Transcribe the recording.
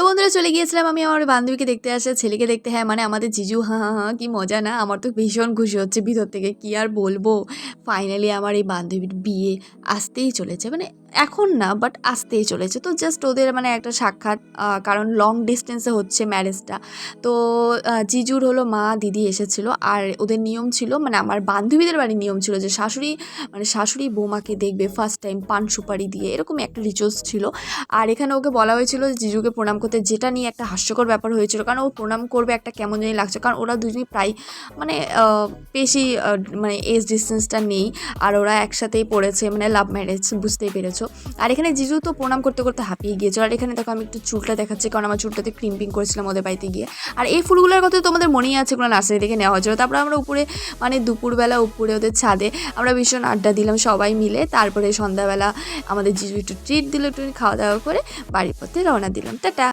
তো বন্ধুরা চলে গিয়েছিলাম আমি আমার বান্ধবীকে দেখতে আসে ছেলেকে দেখতে। হ্যাঁ মানে আমাদের জিজু, হাঁ হাঁ কি মজা না? আমার তো ভীষণ খুশি হচ্ছে ভিতর থেকে। কি আর বলব? ফাইনালি আমার এই বান্ধবীর বিয়ে আসতেই চলেছে। মানে এখন না বাট আসতেই চলেছে। তো জাস্ট ওদের মানে একটা সাক্ষাৎ কারণ লং ডিস্টেন্সে হচ্ছে ম্যারেজটা তো জিজুর হলো মা, দিদি এসেছিল। আর ওদের নিয়ম ছিল মানে আমার বান্ধবীদের বাড়ির নিয়ম ছিল যে শাশুড়ি মানে শাশুড়ি বৌমাকে দেখবে ফার্স্ট টাইম পান সুপারি দিয়ে, এরকম একটা রিচুয়ালস ছিল। আর এখানে ওকে বলা হয়েছিল জিজুকে প্রণাম করতে, যেটা নিয়ে একটা হাস্যকর ব্যাপার হয়েছিল। কারণ ও প্রণাম করবে একটা কেমন জানি লাগছে, কারণ ওরা দুজনেই প্রায় মানে বেশি মানে এজ ডিস্টেন্সটা নেই। আর ওরা একসাথেই পড়েছে মানে লাভ ম্যারেজ বুঝতেই পেরেছ। আর এখানে জিজু তো প্রণাম করতে করতে হাঁপিয়ে গিয়েছো আর এখানে দেখো আমি একটু চুলটা দেখাচ্ছি, কারণ আমার চুলটাতে ক্রিম্পিং করেছিলাম ওদের বাড়িতে গিয়ে। আর এই ফুলগুলোর কথা তোমাদের মনেই আছে কোনো নার্সারি থেকে নেওয়া হয়েছিল। তারপর আমরা উপরে মানে দুপুরবেলা উপরে ওদের ছাদে আমরা ভীষণ আড্ডা দিলাম সবাই মিলে। তারপরে সন্ধ্যাবেলা আমাদের জিজু একটু ট্রিট দিল একটু খাওয়া দাওয়া করে বাড়ির পথে রওনা দিলাম। টাটা।